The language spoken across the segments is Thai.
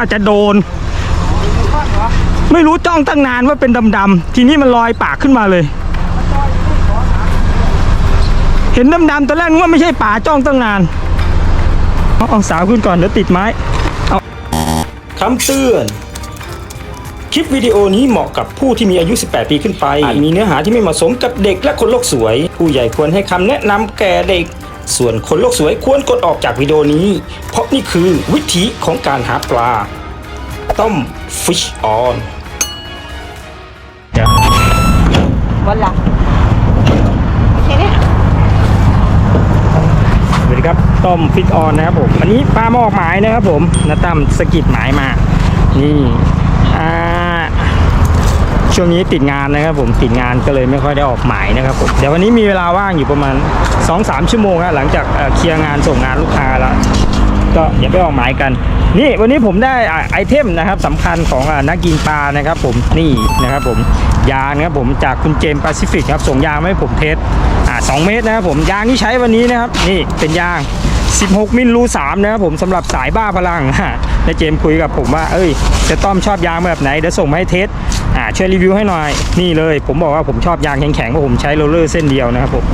น่าจะโดน ไม่รู้จ้องตั้งนานว่าเป็นดำๆทีนี้มันลอยปากขึ้นมาเลย เห็นดำๆตอนแรกว่าไม่ใช่ป่าจ้องตั้งนานเอาเอาสาวขึ้นก่อนเดี๋ยวติดไม้เอาคำเตือน คลิปวิดีโอนี้เหมาะกับผู้ที่มีอายุ 18 ปีขึ้นไป อาจมีเนื้อหาที่ไม่เหมาะสมกับเด็กและคนโลกสวย ผู้ใหญ่ควรให้คำแนะนำแก่เด็ก ส่วนคนโลกสวยควรกดออกจากวิดีโอนี้ เพราะนี่คือวิธีของการหาปลา ต้ม fish on เดี๋ยววันละโอเคเนี่ยสวัสดีครับต้มฟิตออนนะครับผมอันนี้ปลาหมอกหมายนะครับผมนาตั้มสะกิดหมายมา นี่อ่าช่วงนี้ติดงานนะครับผมติดงานก็เลยไม่ค่อยได้ออกหมายนะครับผมเดี๋ยววันนี้มีเวลาว่างอยู่ประมาณ 2-3 ชั่วโมงครับหลังจากเอ่อเคลียร์งานส่งงานลูกค้าแล้ว ก็อย่าไปออกหมายกัน นี่วันนี้ผมได้อ่าไอเทมนะครับสำคัญของอนักกินปลานะครับ ผมนี่นะครับผมยางนะครับผมจากคุณเจมส์แปซิฟิกครับส่งยางมาให้ผมเทสอ่าสองเมตรนะครับผมยางที่ใช้วันนี้นะครับ นี่เป็นยาง 16 มิลรู3นะครับผมสำหรับสายบ้าพลังนายเจมส์คุยกับผมว่าเอ้ยจะต้อมชอบยางแบบไหนเดี๋ยวส่งมาให้เทส อ่าช่วยรีวิวให้หน่อย นี่เลย ผมบอกว่าผมชอบยางแข็งๆเพราะผมใช้โรลเลอร์เส้นเดียวนะครับผม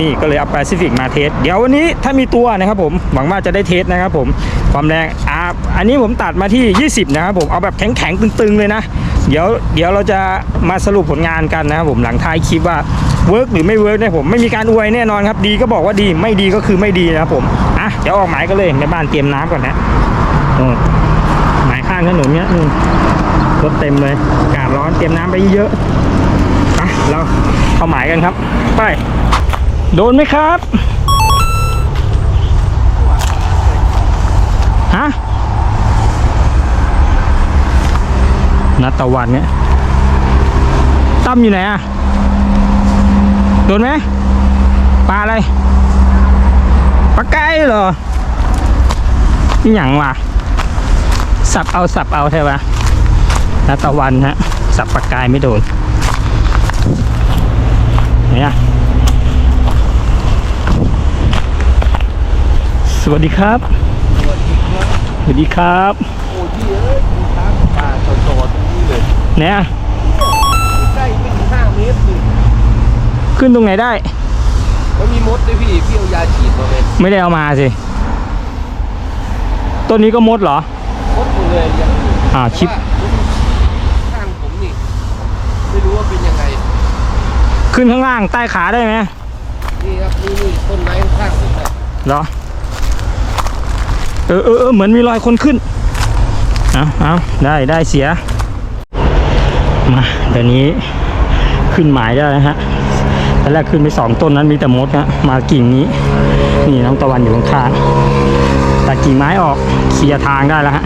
นี่ก็เลยเอาแปซิฟิกมาเทสเดี๋ยววันนี้ถ้ามีตัวนะครับผมหวังว่าจะได้เทสนะครับผมความแรงอ่าอันนี้ผมตัดมาที่ 20 นะครับผมเอาแบบแข็งๆตึงๆเลยนะ เดี๋ยวเดี๋ยวเราจะมาสรุปผลงานกันนะครับผมหลังท้ายคลิปว่าเวิร์กหรือไม่เวิร์กเนี่ยผมไม่มีการอวยแน่นอนครับดีก็บอกว่าดีไม่ดีก็คือไม่ดีนะครับผมอะเดี๋ยวออกหมายกันเลยในบ้านเตรียมน้ำก่อนนะอืมายข้างถนนเนี้ยอืมรถเต็มเลยอากาศร้อนเตรียมน้ำไปเยอะๆอะเราเข้าหมายกันครับ ไป โดนไหมครับ ฮะนัตตะวันเนี่ยตั้มอยู่ไหนอะโดนไหมปลาอะไรปลาไก่เหรอนี่หยังวะ สับเอาสับเอาใช่ปะนัตตะวันฮะ สับปลากายไม่โดนเนี่ยสวัสดีครับ สวัสดีครับโอ้ยเอ้ยมีช้างป่าโซนๆตรงนี้เลยเนี่ยใกล้ไม่ถึงห้าเมตรนี่ขึ้นตรงไหนได้มันมีมดด้วยพี่ พี่เอายาฉีดมาเป็นไม่ได้เอามาสิ ต้นนี้ก็มดเหรอมดหมด เลยยังอยู่อ่าชิปแต่ว่าข้างผมนี่ไม่รู้ว่าเป็นยังไงขึ้นข้างล่างใต้ขาได้ไหมนี่ครับนี่นี่ต้นไม้ข้างๆผมนะเหรอ เออเออเออเหมือนมีรอยคนขึ้น เอาเอาได้ได้เสีย มาเดี๋ยวนี้ขึ้นหมายได้นะฮะตอนแรกขึ้นไปสองต้นนั้นมีแต่มดนะมากิ่งนี้ นี่น้องตะวันอยู่ข้างๆตัดกิ่งไม้ออกเคลียร์ทางได้แล้วฮะ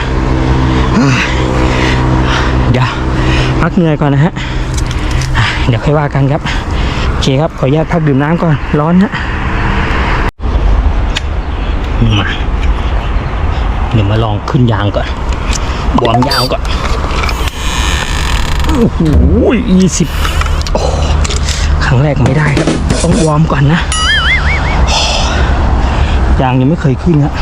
เดี๋ยวพักเหนื่อยก่อนนะฮะ เดี๋ยวค่อยว่ากันครับ โอเคครับ ขออนุญาตพักดื่มน้ำก่อน ร้อนฮะมาเดี๋ยวมาลองขึ้นยางก่อนบวมยางก่อน โอ้โหยี่สิบครั้งแรกไม่ได้ครับ ต้องวอร์มก่อนนะยางยังไม่เคยขึ้นฮะ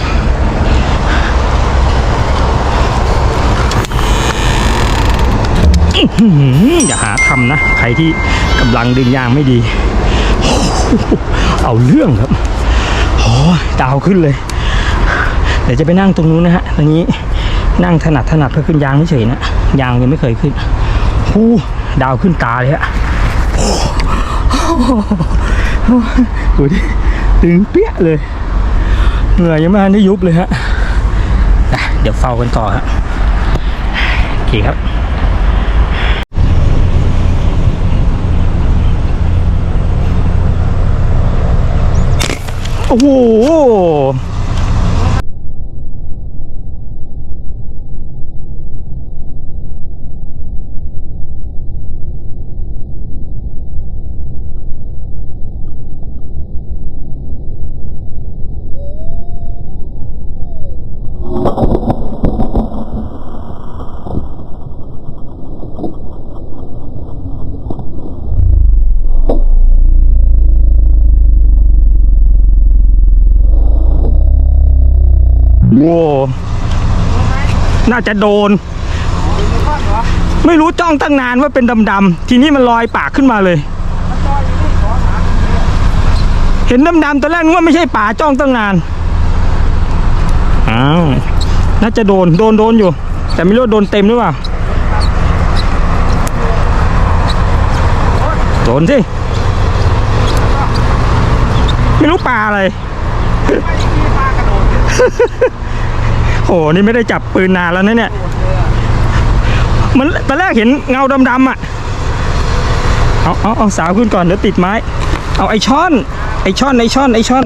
อย่าหาทำนะ ใครที่กำลังดึงยางไม่ดี เอาเรื่องครับโอ้ดาวขึ้นเลย เดี๋ยวจะไปนั่งตรงนู้นนะฮะตอนนี้นั่งถนัดถนัดเพื่อขึ้นยางไม่เฉยนะ ยางยังไม่เคยขึ้นหูดาวขึ้นตาเลยฮะดูดิตึงเปี้ยเลย เหนื่อยยังไม่ทันได้ยุบเลยฮะอะเดี๋ยวเฝ้ากันต่อฮะโอเคครับ โอ้โห โว้น่าจะโดน ไม่รู้จ้องตั้งนานว่าเป็นดำๆทีนี้มันลอยปากขึ้นมาเลย เห็นดำๆตอนแรกนึกว่าไม่ใช่ป่าจ้องตั้งนานอ้าวน่าจะโดนโดนโดนอยู่ แต่ไม่รู้โดนเต็มหรือเปล่าโดนสิไม่รู้ปลาอะไร โห นี่ไม่ได้จับปืนนานแล้วนะเนี่ย มันตอนแรกเห็นเงาดำๆอะ เอาเอาเอาสาวขึ้นก่อนเดี๋ยวติดไม้ เอาไอช่อน ไอช่อนไอช่อนไอช่อน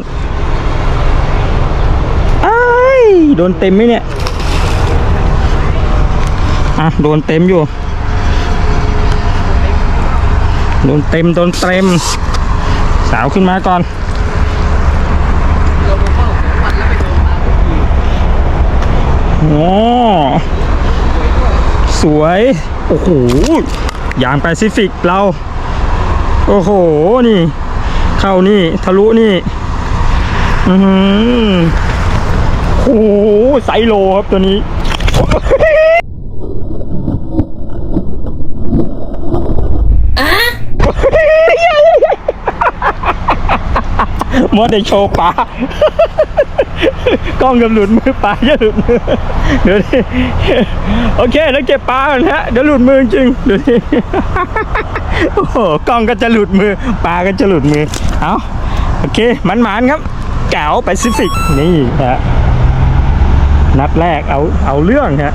ไอ้ายโดนเต็มไหมเนี่ย อะโดนเต็มอยู่ โดนเต็มโดนเต็ม สาวขึ้นมาก่อน เรามาเฝ้าของมันแล้วไปโดนมาทุกที โอ้สวย โอ้โห ยางแปซิฟิกเรา โอ้โห นี่ เข้านี่ ทะลุนี่ อือหือโอ้โหไซส์โลครับตัวนี้มัวแต่โชว์ปลา กล้องกับหลุดมือปลาจะหลุดมือเดี๋ยวดิโอเคแล้วเก็บปลาก่อนฮะเดี๋ยวหลุดมือจริงเดี๋ยวดิโอ้โหกล้องก็จะหลุดมือปลาก็จะหลุดมือเอาโอเคมันหมานๆครับแก๋วแปซิฟิกนี่ฮะนัดแรกเอาเอาเรื่องฮะ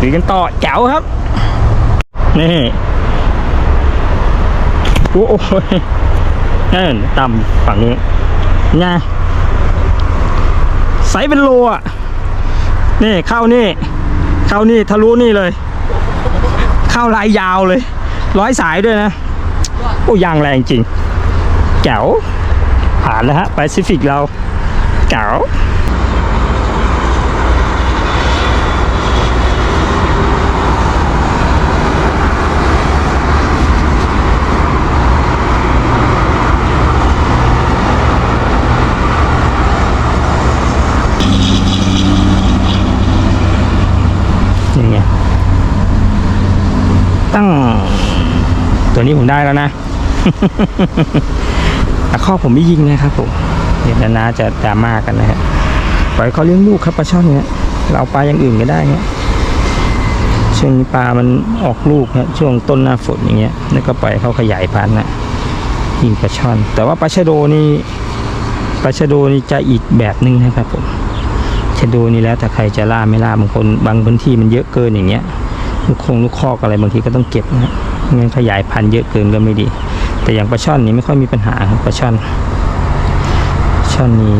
ดูกันต่อแจ๋วครับ นี่โอ้โหเออต่ำฝั่งนี้ไง ใสเป็นโลอะ นี่เข้านี่ เข้านี่ทะลุนี่เลย เข้าลายยาวเลย ร้อยสายด้วยนะ โอ้ยางแรงจริง แก๋วผ่านแล้วฮะแปซิฟิกเราแก๋ว ตั้ง ตัวนี้ผมได้แล้วนะตะข้อผมไม่ยิงนะครับผมเดี๋ยวนาจะดราม่ากันนะฮะปล่อยเขาเลี้ยงลูกครับปลาช่อนเนี่ยเราปลาอย่างอื่นก็ได้เนี่ยช่วงนี้ปลามันออกลูกนะช่วงต้นหน้าฝนอย่างเงี้ยแล้วก็ปล่อยเขาขยายพันธุ์นะยิงปลาช่อน แต่ว่าปลาชะโดนี่ปลาชะโดนี่จะอีกแบบหนึงนะครับผมชะโดนี่แล้วแต่ใครจะล่าไม่ล่าบางคนบางพื้นที่มันเยอะเกินอย่างเงี้ย ลูกคงลูกคอกอะไรบางทีก็ต้องเก็บนะงั้นขยายพันธุ์เยอะเกินก็ไม่ดี แต่อย่างปลาช่อนนี่ไม่ค่อยมีปัญหาครับปลาช่อนช่อนนี่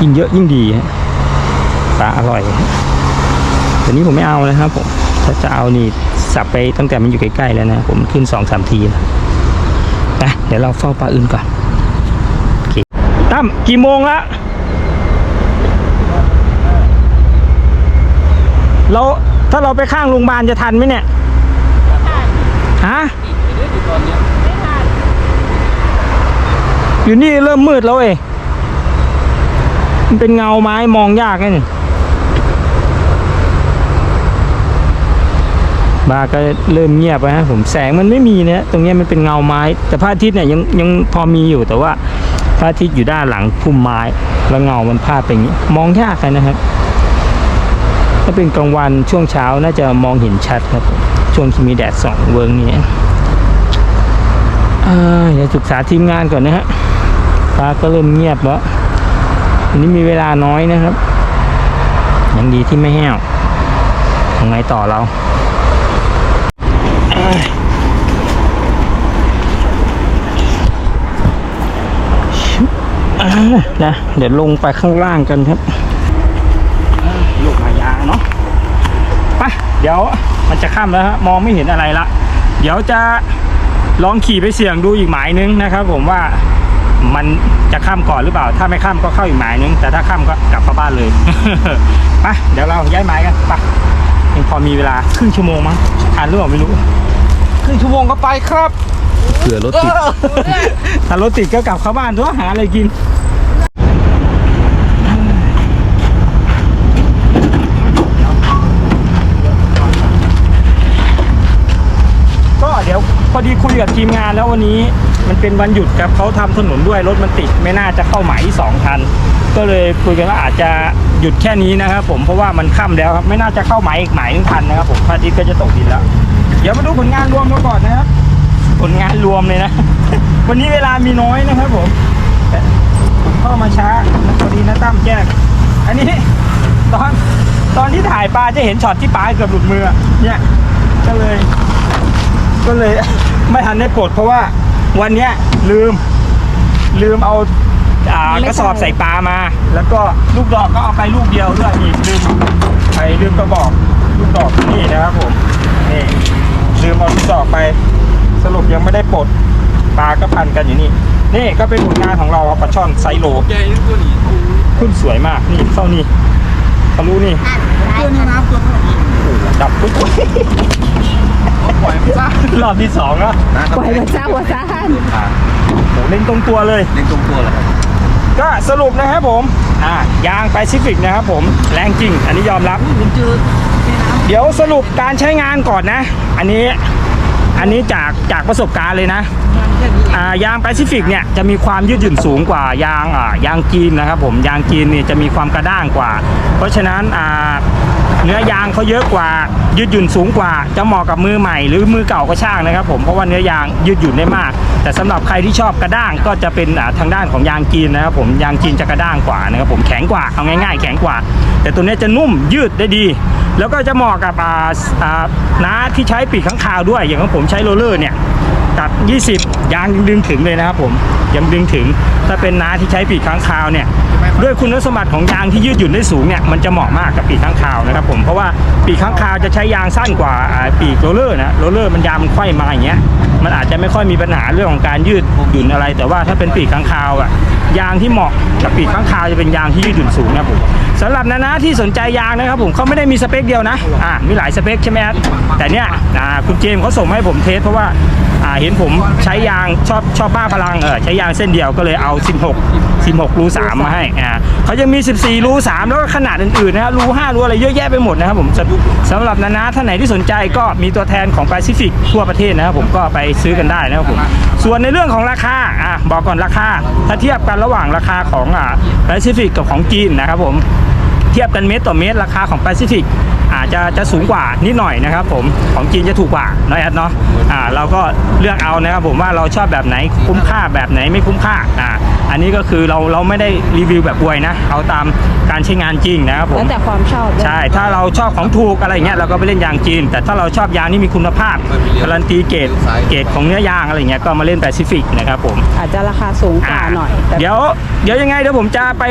ยิ่งเยอะยิ่งดีฮะปลาอร่อยฮะตัวนี้ผมไม่เอานะครับผมถ้าจะเอานี่สับไปตั้งแต่มันอยู่ใกล้ๆแล้วนะ ผมขึ้นสองสามทีนะเดี๋ยวเราเฝ้าปลาอื่นก่อนตั้มกี่โมงละเรา ถ้าเราไปข้างโรงพยาบาลจะทันไหมเนี่ยฮะอยู่นี่เริ่มมืดแล้วเอ้มันเป็นเงาไม้มองยากไงบาก็เริ่มเงียบไปฮะผมแสงมันไม่มีเนี่ยตรงนี้มันเป็นเงาไม้ แต่พระอาทิตย์เนี่ยยังยังพอมีอยู่แต่ว่าพระอาทิตย์อยู่ด้านหลังพุ่มไม้ แล้วเงามันพาดไปอย่างนี้ มองยากเลยนะครับ ถ้าเป็นกลางวันช่วงเช้าน่าจะมองเห็นชัดครับ ช่วงที่มีแดดส่องเวิร์กนี่อ่าเดี๋ยวศึกษาทีมงานก่อนนะฮะฟ้าก็เริ่มเงียบแล้วอันนี้มีเวลาน้อยนะครับยังดีที่ไม่แห้วยังไงต่อเราอ่านะเดี๋ยวลงไปข้างล่างกันครับลูกมายางเนาะไป เดี๋ยวมันจะค่ำแล้วฮะมองไม่เห็นอะไรละ เดี๋ยวจะลองขี่ไปเสี่ยงดูอีกหมายนึงนะครับ ผมว่ามันจะข้ามก่อนหรือเปล่า ถ้าไม่ข้ามก็เข้าอีกหมายนึง แต่ถ้าข้ามก็กลับเข้าบ้านเลยไปเดี๋ยวเราย้ายหมายกันไปยังพอมีเวลาครึ่งชั่วโมงมั้งทันหรือเปล่าไม่รู้ครึ่งชั่วโมงก็ไปครับเผื่อรถติดถ้ารถติดก็กลับเข้าบ้านทั่วหาอะไรกิน เรา พอ ดีคุยกับทีมงานแล้ววันนี้มันเป็นวันหยุดครับเขาทำถนนด้วยรถมันติดไม่น่าจะเข้าหมายที่สองทัน ก็เลยคุยกันว่าอาจจะหยุดแค่นี้นะครับผมเพราะว่ามันค่ำแล้วครับไม่น่าจะเข้าหมายอีกหมายหนึงทันนะครับผมพระอาทิตย์ก็จะตกดินแล้ว เดี๋ยวมาดูผลงานรวมกันก่อนนะครับ ผลงานรวมเลยนะ วันนี้เวลามีน้อยนะครับผมเข้ามาช้าพอดีนะตั้มแจ้งอันนี้ตอนตอนที่ถ่ายปลาจะเห็นช็อตที่ปลาเกือบหลุดมือเนี่ยก็เลย ก็เลย ไม่ทันได้ปลดเพราะว่าวันเนี้ยลืม ลืมเอาอ่าไม่กระสอบใส่ใส่ปลามา แล้วก็ลูกดอกก็เอาไปลูกเดียวด้วยนี่ลืมไปลืมกระบอกลูกดอกนี่นะครับผมนี่ลืมเอาลูกดอกไป สรุปยังไม่ได้ปลดปลาก็พันกันอยู่นี่นี่ก็เป็นผลงานของเราครับปลาช่อนไซโลใหญ่ตัวนี้ขึ้นสวยมากนี่เข้านี่ทะลุนี่ตัวนี้น้ำตัวเท่านี้ดับปุ๊บ ปล่อยมันซะ รอบที่สองแล้วปล่อยมาจ้าหัวซ่านโหเล่นตรงตัวเลย เล่นตรงตัวเลยครับก็สรุปนะครับผม อ่ายางแปซิฟิกนะครับผมแรงจริง อันนี้ยอมรับ ผมเจอในน้ำเดี๋ยวสรุปการใช้งานก่อนนะ อันนี้ อันนี้จากจากประสบการณ์เลยนะ แค่นี้อ่ายางแปซิฟิกเนี่ยจะมีความยืดหยุ่นสูงกว่ายางอ่ายางจีนนะครับผมยางจีนเนี่ยจะมีความกระด้างกว่า เพราะฉะนั้นอ่า เนื้อยางเขาเยอะกว่ายืดหยุ่นสูงกว่า จะเหมาะกับมือใหม่ หรือมือเก่าก็ช่างนะครับ ผมเพราะว่าเนื้อยางยืดหยุ่นได้มาก แต่สำหรับใครที่ชอบกระด้างก็จะเป็นทางด้านของยางจีนนะครับ ผมยางจีนจะกระด้างกว่านะครับผมแข็งกว่าเอาง่ายๆ แข็งกว่า แต่ตัวนี้จะนุ่มยืดได้ดี แล้วก็จะเหมาะกับน้าที่ใช้ปีกข้างคาวด้วย อย่างของผมใช้โรลเลอร์เนี่ย กับ20 ยางยังดึงถึงเลยนะครับผมยังดึงถึง ถ้าเป็นน้าที่ใช้ปีกค้างคาวเนี่ยด้วยคุณสมบัติของยางที่ยืดหยุ่นได้สูงเนี่ยมันจะเหมาะมากกับปีกค้างคาวนะครับผมเพราะว่าปีกค้างคาวจะใช้ยางสั้นกว่าปีกโรลเลอร์นะโรลเลอร์มันยางมันไขว้มาอย่างเงี้ยมันอาจจะไม่ค่อยมีปัญหาเรื่องของการยืดหยุ่นอะไร แต่ว่าถ้าเป็นปีกค้างคาวอะยางที่เหมาะกับปีกค้างคาวจะเป็นยางที่ยืดหยุ่นสูงนะผมสำหรับนานาที่สนใจยางนะครับผมเขาไม่ได้มีสเปคเดียวนะอ่ามีหลายสเปคใช่ไหมครับแต่เนี่ยอ่าคุณเจมส์เขาส่งให้ผมเทสเพราะว่า เห็นผมใช้ยางชอบชอบบ้าพลังเออใช้ยางเส้นเดียวก็เลยเอา 16 16 รู 3 มาให้อ่าเขายังมี 14 รู 3 แล้วก็ขนาดอื่นๆนะครับรู 5 รูอะไรเยอะแยะไปหมดนะครับผมสำสำหรับนานาท่านไหนที่สนใจก็มีตัวแทนของแปซิฟิกทั่วประเทศนะครับผมก็ไปซื้อกันได้นะครับผมส่วนในเรื่องของราคาอะบอกก่อนราคาถ้าเทียบกันระหว่างราคาของอ่าแปซิฟิกกับของจีนนะครับผม เทียบกันเมตรต่อเมตรราคาของแปซิฟิกอาจจะจะสูงกว่านิดหน่อยนะครับผมของจีนจะถูกกว่าน้อยแอดเนาะอ่าเราก็เลือกเอานะครับผมว่าเราชอบแบบไหนคุ้มค่าแบบไหนไม่คุ้มค่าอ่าอันนี้ก็คือเราเราไม่ได้รีวิวแบบอวยนะเอาตามการใช้งานจริงนะครับผแล้มวแต่ความชอบด้วยใช่ถ้าเราชอบของถูกอะไรเงี้ยเราก็ไปเล่นยางจีน แต่ถ้าเราชอบยางที่มีคุณภาพการันตีเกรดเกรดของเนื้อยางอะไรเงี้ยก็มาเล่นแปซิฟิกนะครับผมอาจจะราคาสูงกว่าหน่อยแต่เดี๋ยวเดี๋ยวยังไงเดี๋ยวผมจะไป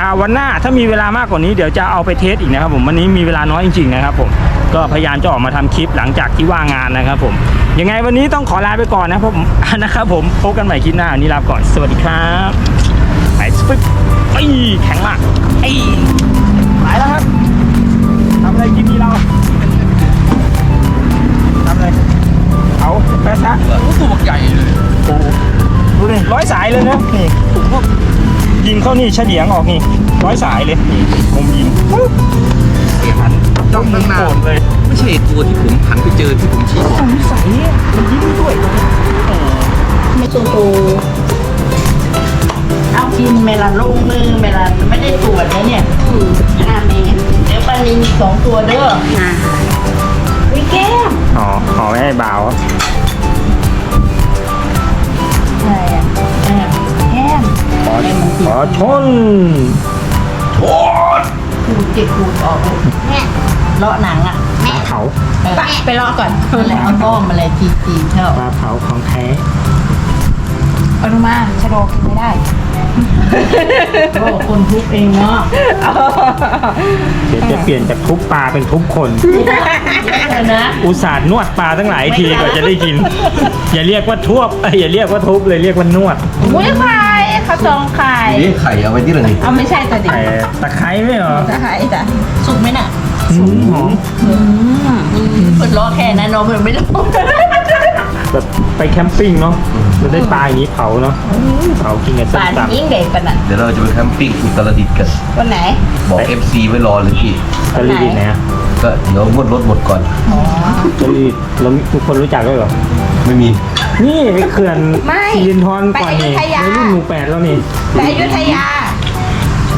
อ่าวันหน้าถ้ามีเวลามากกว่านี้เดี๋ยวจะเอาไปเทสอีกนะครับผมวันนี้มีเวลาน้อยจริงๆนะครับผมก็พยายามจะออกมาทำคลิปหลังจากที่ว่างงานนะครับผมยังไงวันนี้ต้องขอลาไปก่อนนะครับผมนะครับผมพบกันใหม่คลิปหน้าวันนี้ลาไปก่อนสวัสดีครับไปสปึ๊บไอ้ยแข็งมากไอ้ยไปแล้วครับทำอะไรคลิปนี้เราทำอะไรเอาแป๊ะซะตัวบักใหญ่เลยโอ้โหดูดิร้อยสายเลยนะนี่ผมก็ ยิงเข้านี่เฉลียงออกนี่ร้อยสายเลยนี่ผมยิงปุ๊บเสียหันจ้องตั้งนาโกรนธเลย ไม่ใช่ตัวที่ผมหันไปเจอที่ผมชี้ก่อนสงสัยมันยิงด้วยไม่ตูตูเอากินเมลาลงมือเมลาไม่ได้ตรวจนะเนี่ยห้าเมตรเดี๋ยวปลานินสองตัวเด้ออ่าวิแก้มอ๋อขอไม่ให้เบาอะไรอะเออแก้ม ขอขอชนขูดเก็บขูดออกลูแม่เลาะหนังอะปลาเผาเออไปไปรอก่อนอะไรเอาบ้อมอะไรจีจีๆเท่าปลาเผาของแท้อาลงมาชะโดกินไม่ได้โอ้คนทุบเองเนาะเดี๋ยวจะเปลี่ยนจากทุบปลาเป็นทุบคนออนะอุตส่าห์นวดปลาตั้งหลายทีกว่าจะได้กิน อย่าเรียกว่าทวบอย่าเรียกว่าทุบเลยเรียกว่านวดอุ้ยไข่ ข้าวซองไข่ นี่ไข่เอาไว้ที่ไหนนี่เอาไม่ใช่แต่เด็กแต่ตะไคร้ไม่เหรอจะไข่จ้ะสุกไหมน่ะอืมหอมอืมเพิ่นล้อแค่นั้นเนาะเพิ่นไม่รู้แบบไปแคมปิ้งเนาะจะได้ปลาอย่างนี้เผาเนาะเผากินกับส้ป่ามนตำยิ่งเด็กปะน่ะเดี๋ยวเราจะไปแคมปิ้งอุตรดิตถ์กันวันไหนบอก FC ไว้รอเลยพี่ตะลีดินนะก็เดี๋ยวงวดรถหมดก่อนจะรีบเราทุกคนรู้จักด้วยเหรอไม่มี นี่ไปเขื่อนไม่สิรินทรก่อนนี่ไปอยุธยา ในรุ่นหมู่แปดแล้วนี่ไปอยุธยา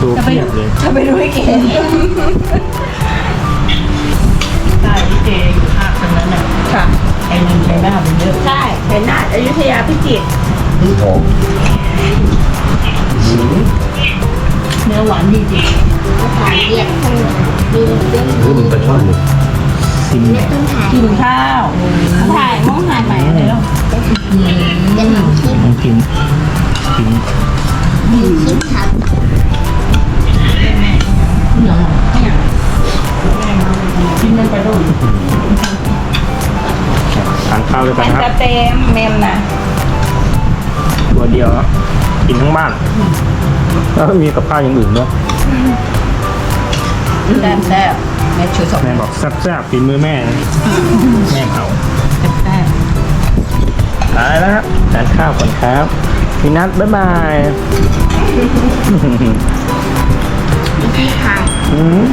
ดูเพียบเลย จะไปดูให้เกณฑ์ใช่พี่เจอยู่ภาคตรงนั้นน่ะค่ะไอ้นินใช้หน้าเป็นเยอะใช่เป็นนาฏอยุธยาพิจิตรทองเนื้อหวานดีจริงถ่ายเรียกให้ดูเรื่องเฮ้ยมันปลาช่อนเลยซิมต้นถ่ายกินข้าวถ่ายมองหันใหม่เลย เป็นมันกินกินคิดครับกินมันไปด้วยทานข้าวด้วยกัมันครับเต็มเมมนะตัวเดียวกินทั้งบ้าน แล้วมีกับข้าวอย่างอื่นด้วยแซ่บแซ่บแม่ชูสองแม่บอกแซ่บๆฝีมือแม่ แม่เผา ตายแล้วครับทานข้าวก่อนครับพี่นัทบ๊ายบายที่ถ่ายอืม